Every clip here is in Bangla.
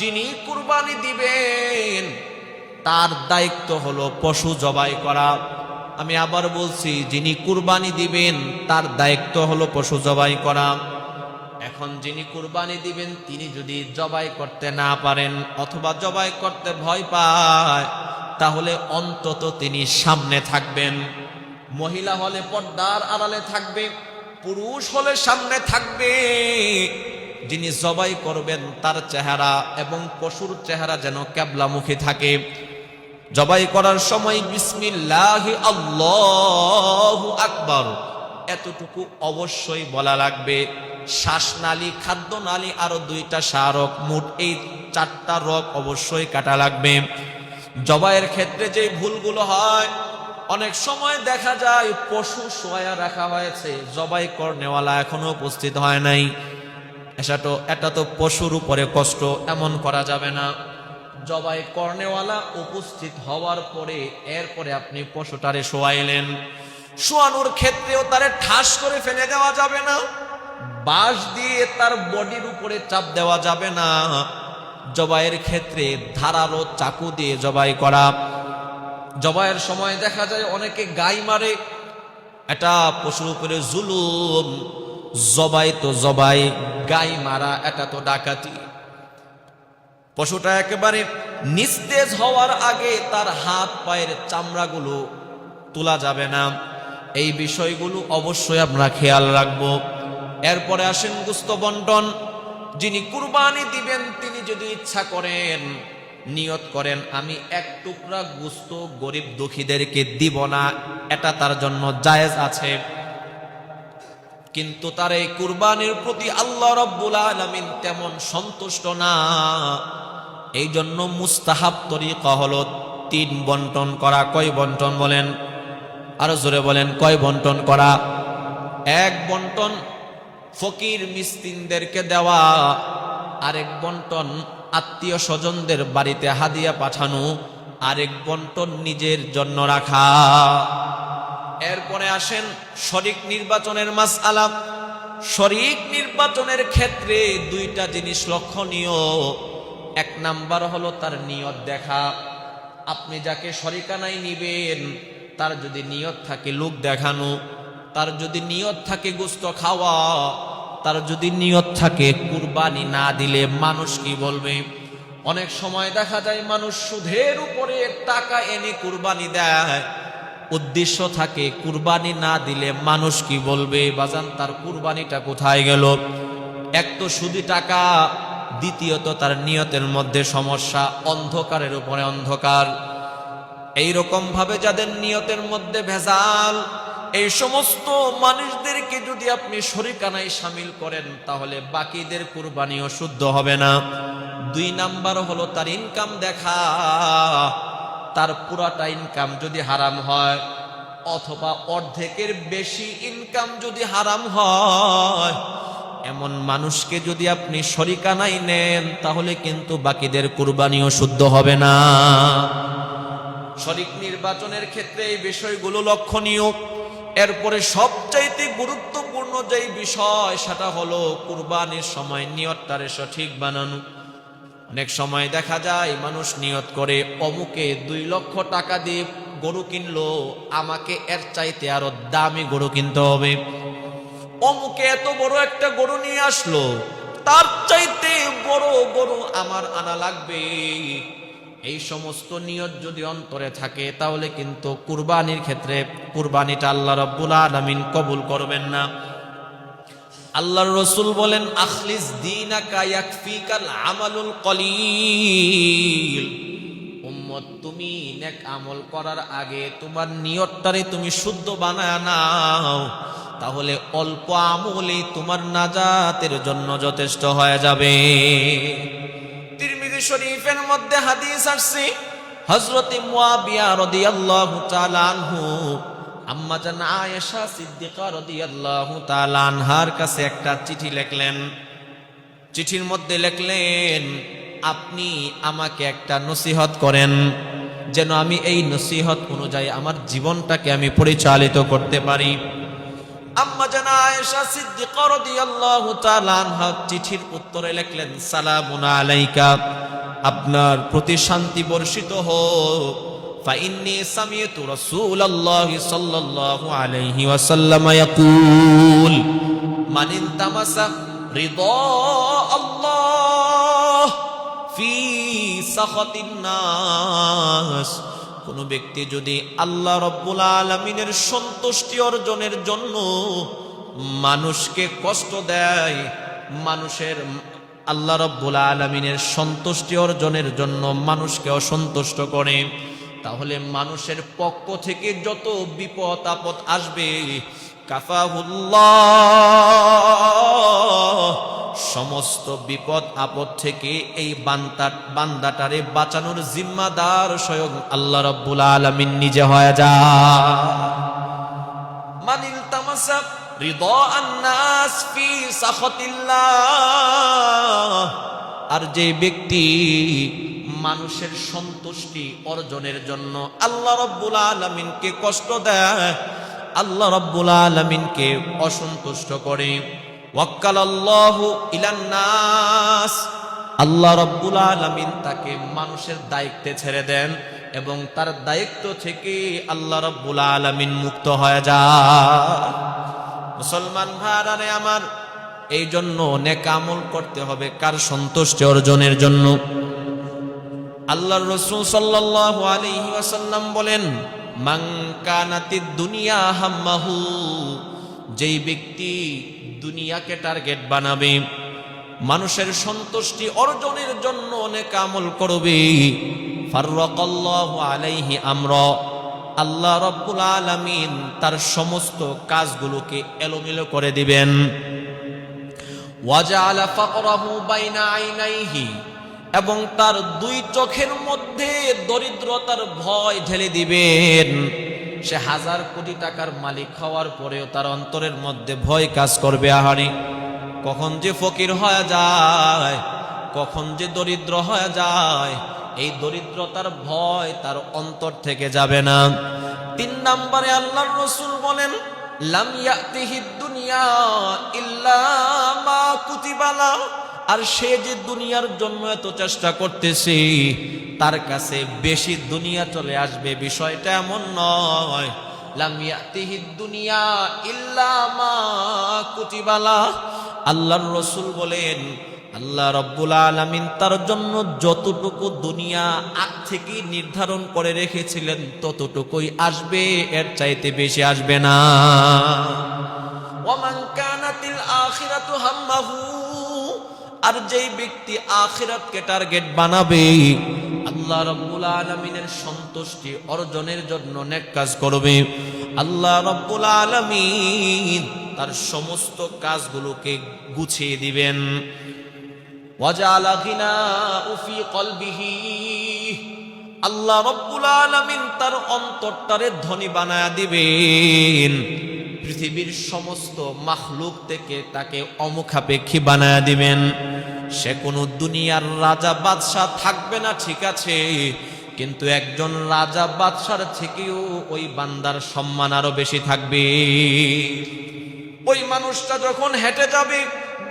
যিনি কুরবানি দিবেন, তার দায়িত্ব হলো পশু জবাই করা। আমি আবার বলছি, যিনি কুরবানি দিবেন, তার দায়িত্ব হলো পশু জবাই করা। এখন যিনি কুরবানি দিবেন, তিনি যদি জবাই করতে না পারেন অথবা জবাই করতে ভয় পায়, তাহলে অন্তত তিনি সামনে থাকবেন। মহিলা হলে পর্দার আড়ালে থাকবে, পুরুষ হলে সামনে থাকবে। যিনি জবাই করবেন তার চেহারা এবং পশুর চেহারা যেন ক্যাবলামুখী থাকে। জবাই করার সময় বিসমিল্লাহ আল্লাহু আকবার। এতটুকু অবশ্যই বলা লাগবে, শ্বাসনালী, খাদ্যনালী আরও দুইটা শারক মোট এই চারটা রক অবশ্যই কাটা লাগবে। জবাইয়ের ক্ষেত্রে যে ভুলগুলো হয়, অনেক সময় দেখা যায় পশু সোয়া রাখা হয়েছে, জবাই কর নেওয়ালা এখনও উপস্থিত হয় নাই। এটা তো এটা তো পশুর উপরে কষ্ট, এমন করা যাবে না। জবাই কর্নেওয়ালা উপস্থিত হওয়ার পরে এরপরে আপনি পশুটারে শোয়াইলেন। শোয়ানোর ক্ষেত্রেও তারে ঠাস করে ফেলে দেওয়া যাবে না। বাঁশ দিয়ে তার বডির উপরে চাপ দেওয়া যাবে না। জবাইয়ের ক্ষেত্রে ধারালো চাকু দিয়ে জবাই করা। জবাইয়ের সময় দেখা যায় অনেকে গাই মারে। এটা পশুর উপরে জুলুম। জবাই তো জবাই। গাই মারা, এটা তো ডাকাতি। পশুটা একেবারে নিস্তেজ হওয়ার আগে তার হাত পায়ের চামড়াগুলো তোলা যাবে না। এই বিষয়গুলো অবশ্যই আমরা খেয়াল রাখব। এরপরে আসেন গুস্ত বন্টন। যিনি কুরবানি দিবেন, তিনি যদি ইচ্ছা করেন, নিয়ত করেন, আমি এক টুকরা গুস্ত গরিব দুঃখীদেরকে দিব না, এটা তার জন্য জায়েজ আছে। কিন্তু তার এই কুরবানির প্রতি আল্লাহ রব্বুল আলমিন তেমন সন্তুষ্ট না। এই জন্য মুস্তাহাব তরিকা হলো তিন বন্টন করা। কয় বন্টন বলেন? আরও জোরে বলেন, কয় বন্টন করা? এক বন্টন ফকির মিসকিনদেরকে দেওয়া, আরেক বন্টন আত্মীয় স্বজনদের বাড়িতে হাদিয়া পাঠানো, আরেক বন্টন নিজের জন্য রাখা। এরপরে আসেন শরিক নির্বাচনের মাস আলাপ শরিক নির্বাচনের ক্ষেত্রে দুইটা জিনিস লক্ষণীয়। এক নাম্বার হলো তার নিয়ত দেখা। আপনি যাকে শরিকানাই নিবেন, তার যদি নিয়ত থাকে লোক দেখানো। তার যদি নিয়ত থাকে গোস্ত খাওয়া। তার যদি নিয়ত থাকে কুরবানি না দিলে মানুষ কি বলবে? অনেক সময় দেখা যায় মানুষ সুদের উপরে টাকা এনে কুরবানি দেয়। উদ্দেশ্য থাকে কুরবানি না দিলে মানুষ কি বলবে? বাজান, তার কুরবানিটা কোথায় গেল? এক তো সুদি টাকা, দ্বিতীয়ত তার নিয়তের মধ্যে সমস্যা, অন্ধকারের উপরে অন্ধকার। এই ভাবে যাদের নিয়তের মধ্যে ভেজাল, এই সমস্ত মানুষদেরকে যদি আপনি শরিকানায় সামিল করেন, তাহলে বাকিদের কুরবানিও শুদ্ধ হবে না। দুই নাম্বার হলো তার ইনকাম দেখা। তার পুরাটা ইনকাম যদি হারাম হয়, অথবা অর্ধেকের বেশি ইনকাম যদি হারাম হয়, এমন মানুষকে যদি আপনি শরিকানাই নেন, তাহলে কিন্তু বাকিদের কুরবানিও শুদ্ধ হবে না। শরিক নির্বাচনের ক্ষেত্রে এই বিষয়গুলো লক্ষণীয়। এরপরে সবচাইতে গুরুত্বপূর্ণ যেই বিষয়, সেটা হলো কুরবানির সময় নিয়তটারে সঠিক বানানো। অনেক সময় দেখা যায় মানুষ নিয়ত করে, অমুকে দুই লক্ষ টাকা দিয়ে গরু কিনলো, আমাকে এর চাইতে আরও দামি গরু কিনতে হবে। অমুকে এত বড় একটা গরু নিয়ে আসলো, তার চাইতে বড় গরু আমার আনা লাগবে। এই সমস্ত নিয়ত যদি অন্তরে থাকে, তাহলে কিন্তু কুরবানির ক্ষেত্রে কুরবানিটা আল্লাহ রব্বুল আলমিন কবুল করবেন না। আল্লাহর রসুল বলেন, আখলিস উম্মত, তুমি আমল করার আগে তোমার নিয়তটারে তুমি শুদ্ধ বানায় নাও। তাহলে অল্প আমলেই তোমার নাজাতের জন্য যথেষ্ট হয়ে যাবে। তিরমিজি শরীফের মধ্যে হাদিস আসছে, হযরতে মুয়াবিয়া রাদিয়াল্লাহু তাআলা আনহু আম্মা জান আয়েশা সিদ্দিকা রাদিয়াল্লাহু তাআলা আনহার কাছে একটা চিঠি লিখলেন। চিঠির মধ্যে লিখলেন, আপনি আমাকে একটা নসিহত করেন। যেন আমি এই নসিহত অনুযায়ী আমার জীবনটাকে আমি পরিচালিত করতে পারি। আম্মা জানা আয়েশা সিদ্দিকা রাদিয়াল্লাহু তাআলা আনহা চিঠির উত্তরে লিখলেন, সালামুন আলাইকা। আপনার প্রতি শান্তি বর্ষিত হোক। فإني سمعت رسول الله صلى الله عليه وسلم يقول من التمس رضاء الله في سخط الناس কোন ব্যক্তি যদি আল্লাহ রব্বুল আলমিনের সন্তুষ্টি অর্জনের জন্য মানুষকে কষ্ট দেয় মানুষের আল্লাহ রব্বুল আলমিনের সন্তুষ্টি অর্জনের জন্য মানুষকে অসন্তুষ্ট করে তাহলে মানুষের পক্ষ থেকে যত বিপদ আপদ আসবে সমস্ত বিপদ আপদ থেকে এই বান্দা, বান্দাটারে বাঁচানোর জিম্মাদার স্বয়ং আল্লাহ রব্বুল আলমিন নিজে হয়ে যা। মানিল তামাসা আর যে ব্যক্তি মানুষের সন্তুষ্টি অর্জনের জন্য আল্লাহ রব্বুল আলমিনকে কষ্ট দেয়। আল্লাহ রব্বুল আলমিনকে অসন্তুষ্ট করে। ওয়াক্কাল আল্লাহ ইলান্নাস। আল্লাহ রব্বুল আলমিন তাকে মানুষের দায়িত্বে ছেড়ে দেন এবং তার দায়িত্ব থেকে আল্লাহ রব্বুল আলমিন মুক্ত হয়ে যায় মুসলমান ভাড়ারে আমার এই জন্য নেকামল করতে হবে কার সন্তুষ্টি অর্জনের জন্য। আল্লাহর রসুল সাল্লাল্লাহু আলাইহি ওয়াসাল্লাম বলেন কানাতিদ দুনিয়া হাম্মাহু যেই ব্যক্তি দুনিয়াকে টার্গেট বানাবে, মানুষের সন্তুষ্টি অর্জনের জন্য অনেক আমল করবে। ফাররাকাল্লাহু আলাইহি আমরা, আল্লাহ রব্বুল আলামিন তার সমস্ত কাজগুলোকে এলোমেলো করে দিবেন। ওয়াজআলা ফাকরাহু বাইনা আইনাইহি এবং তার দুই চোখের মধ্যে দরিদ্রতার ভয় ঢেলে দিবেন। সে হাজার কোটি টাকার মালিক হওয়ার পরেও তার অন্তরের মধ্যে ভয় কাজ করবে আহারে। কখন যে ফকির হয়ে যায়, কখন যে দরিদ্র হয়ে যায়, এই দরিদ্রতার ভয় তার অন্তর থেকে যাবে না। তিন নম্বরে আল্লাহর রসুল বলেন, লাম ইয়াতিহিদ দুনিয়া ইল্লা মা কুতিবালা আর সে যে দুনিয়ার জন্য এত চেষ্টা করতেছে, তার কাছে বেশি দুনিয়া চলে আসবে। বিষয়টা এমন নয়। দুনিয়া ইল্লা মা কুতিবালা। আল্লাহর রসুল বলেন, আল্লাহ রব্বুল আলমিন তার জন্য যতটুকু দুনিয়া আগ থেকে নির্ধারণ করে রেখেছিলেন, ততটুকুই আসবে, এর চাইতে বেশি আসবে না। ওমান কানাতিল আখিরাতু হাম্মাহু। আর যেই ব্যক্তি আখিরাতকে টার্গেট বানাবে, আল্লাহ রব্বুল আলমিনের সন্তুষ্টি অর্জনের জন্য অনেক কাজ করবে। আল্লাহ রব্বুল আলমিন তার সমস্ত কাজগুলোকে গুছিয়ে দিবেন। আল্লাহ রব্বুল আলমিন তার অন্তরটারে ধনী বানায় দিবেন। পৃথিবীর সমস্ত মাহলুক থেকে তাকে অমুখাপেক্ষী বানায়া দিবেন। সে কোনো দুনিয়ার রাজা বাদশাহ থাকবে না, ঠিক আছে। কিন্তু একজন রাজা বাদশার থেকেও ওই বান্দার সম্মান আরও বেশি থাকবে। ওই মানুষটা যখন হেঁটে যাবে,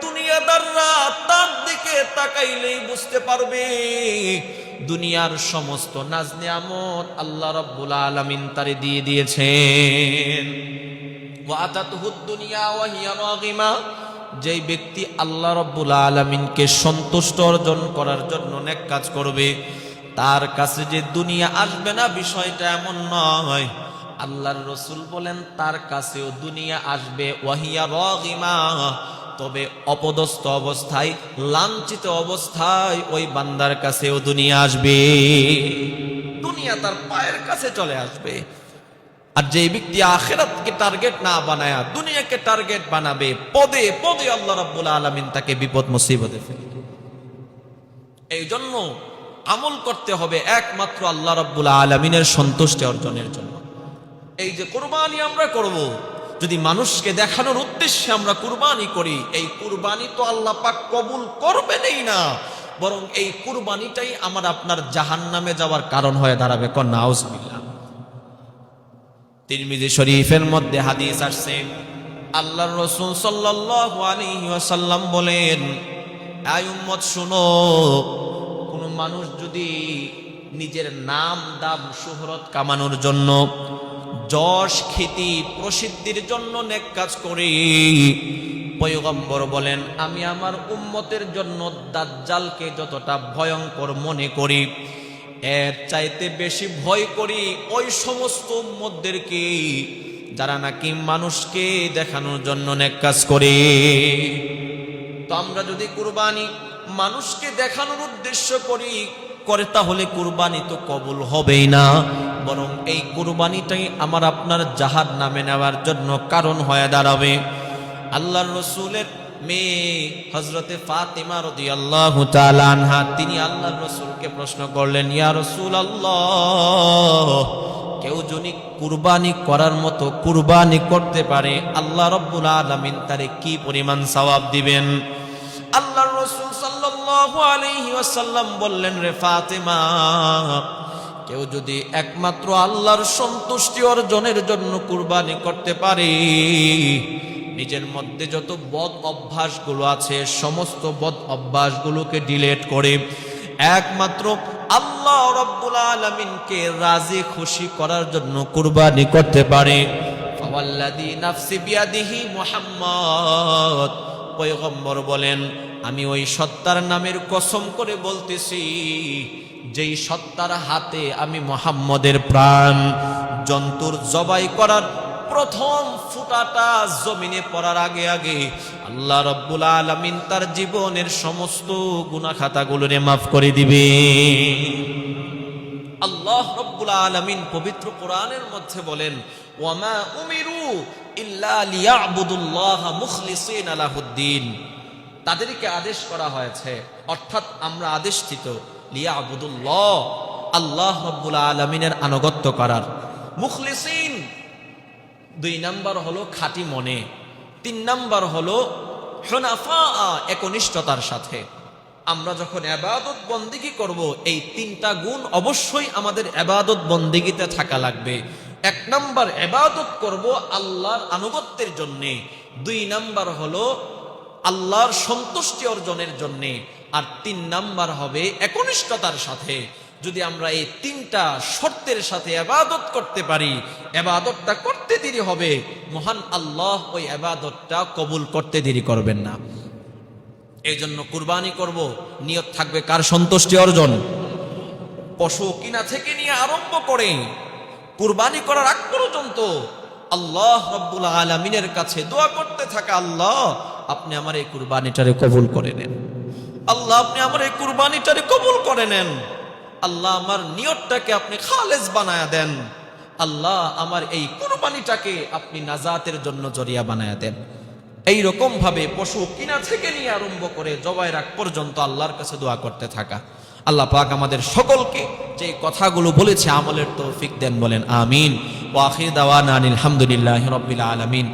দুনিয়াদাররা তার দিকে তাকাইলেই বুঝতে পারবে, দুনিয়ার সমস্ত নাজ নিয়ামত আল্লাহ রব্বুল আলামিন তারে দিয়ে দিয়েছেন। যেই ব্যক্তি আল্লাহ রব্বুল আলামিনকে সন্তুষ্ট অর্জন করার জন্য অনেক কাজ করবে, তার কাছে যে দুনিয়া আসবে না, বিষয়টা এমন নয়। আল্লাহর রসুল বলেন, তার কাছেও দুনিয়া আসবে ওয়াহিয়া রগিমা। তবে অপদস্থ অবস্থায়, লাঞ্ছিত অবস্থায় ওই বান্দার কাছেও দুনিয়া আসবে। দুনিয়া তার পায়ের কাছে চলে আসবে। আর যে ব্যক্তি আখেরাতকে টার্গেট না বানায়, দুনিয়াকে টার্গেট বানাবে, পদে পদে আল্লাহ রাব্বুল আলামিন তাকে বিপদ মুসিবতে ফেলবে এই জন্য আমল করতে হবে একমাত্র আল্লাহ রাব্বুল আলামিনের সন্তুষ্টি অর্জনের জন্য। এই যে কোরবানি আমরা করব, যদি মানুষকে দেখানোর উদ্দেশ্যে আমরা কুরবানি করি, এই কুরবানি তো আল্লাহ পাক কবুল করবেনই না, বরং এই কুরবানিটাই আমার আপনার জাহান নামে যাওয়ার কারণ হয়ে দাঁড়াবে। কন্যা আউজবিল্লাহ তিরমিজি শরীফের মধ্যে হাদিস আসছে। আল্লাহর রসুল সাল্লাল্লাহু আলাইহি ওয়াসাল্লাম বলেন, আয় উম্মত, শুনো, কোন মানুষ যদি নিজের নাম, দাম শুহরত কামানোর জন্য, যশ খ্যাতি প্রসিদ্ধির জন্য নেক কাজ করে, পয়গম্বর বলেন, আমি আমার উম্মতের জন্য দাজ্জালকে যতটা ভয়ঙ্কর মনে করি এর চাইতে বেশি ভয় করি ওই সমস্ত উম্মতদেরকে যারা নাকি মানুষকে দেখানোর জন্য নেক কাজ করে। তো আমরা যদি কুরবানি মানুষকে দেখানোর উদ্দেশ্য করি, করে তাহলে কুরবানি তো কবুল হবেই না। বরং এই কুরবানিটাই আমার আপনার জাহাজ নামে নেওয়ার জন্য কারণ হয়ে দাঁড়াবে। আল্লাহর রসুলের মেয়ে হজরতে ফাতিমা রদি আল্লাহ আনহা, তিনি আল্লাহর রসুলকে প্রশ্ন করলেন, ইয়া রসুল আল্লাহ কেউ যদি কুরবানি করার মতো কুরবানি করতে পারে, আল্লাহ রব্বুল আলমিন তারে কি পরিমাণ সওয়াব দিবেন? আল্লাহর রসুল সাল্লাল্লাহু আলাইহি ওয়াসাল্লাম বললেন, রে ফাতেমা, কেউ যদি একমাত্র আল্লাহর সন্তুষ্টি অর্জনের জন্য কুরবানি করতে পারে নিজের মধ্যে যত বদ অভ্যাসগুলো আছে, সমস্ত বদ অভ্যাসগুলোকে ডিলেট করে একমাত্র আল্লাহ রব্বুল আলমিনকে রাজি খুশি করার জন্য কুরবানি করতে পারে। মুহাম্মদ। পয়গম্বর বলেন, আমি ওই সত্তার নামের কসম করে বলতেছি, যেই সত্তার হাতে আমি মোহাম্মদের প্রাণ, জন্তুর জবাই করার প্রথম ফুটাটা জমিনে পড়ার আগে আগে আল্লাহ রব্বুল আলমিন তার জীবনের সমস্ত গুণাখাতাগুলোরে মাফ করে দিবে। আল্লাহ রব্বুল আলমিন পবিত্র কোরআনের মধ্যে বলেন, ওয়ামা উমিরু আলাহুদ্দিন তাদেরকে আদেশ করা হয়েছে, অর্থাৎ আমরা আদেশিত লিয়াবুদুল্লাহ, আল্লাহ রব্বুল আলমিনের আনুগত্য করার। মুখলিসিন দুই নাম্বার হলো খাঁটি মনে, তিন নাম্বার হলো হনাফা একনিষ্ঠতার সাথে। আমরা যখন আবাদত বন্দিগি করব, এই তিনটা গুণ অবশ্যই আমাদের আবাদত বন্দিগিতে থাকা লাগবে। এক নাম্বার আবাদত করব আল্লাহর আনুগত্যের জন্যে, দুই নাম্বার হলো আল্লাহর সন্তুষ্টি অর্জনের জন্যে, আর তিন নাম্বার হবে একনিষ্ঠতার সাথে। যদি আমরা এই তিনটা শর্তের সাথে আবাদত করতে পারি আবাদতটা করতে দেরি হবে, মহান আল্লাহ ওই আবাদতটা কবুল করতে দেরি করবেন না। এই জন্য কুরবানি করব, নিয়ত থাকবে কার সন্তুষ্টি অর্জন? পশু কিনা থেকে নিয়ে আরম্ভ করে কুরবানি করার আগ পর্যন্ত আল্লাহ রব্বুল আলমিনের কাছে দোয়া করতে থাকা আল্লাহ, আপনি আমার এই কুরবানিটারে কবুল করে নেন। আল্লাহ, আপনি আমার এই কুরবানিটারে কবুল করে নেন। আল্লাহ আমার নিয়তটাকে আপনি খালেজ বানায়া দেন। আল্লাহ আমার এই কুরবানিটাকে আপনি নাজাতের জন্য জরিয়া বানায়া দেন। এই রকম ভাবে পশু কিনা থেকে নিয়ে আরম্ভ করে জবাই রাখ পর্যন্ত আল্লাহর কাছে দোয়া করতে থাকা। আল্লাহ পাক আমাদের সকলকে যে কথাগুলো বলেছে আমলের তৌফিক দেন বলেন, আমিন। ওয়াখির দাওয়ানা আলহামদুলিল্লাহ রব্বিল আলামিন।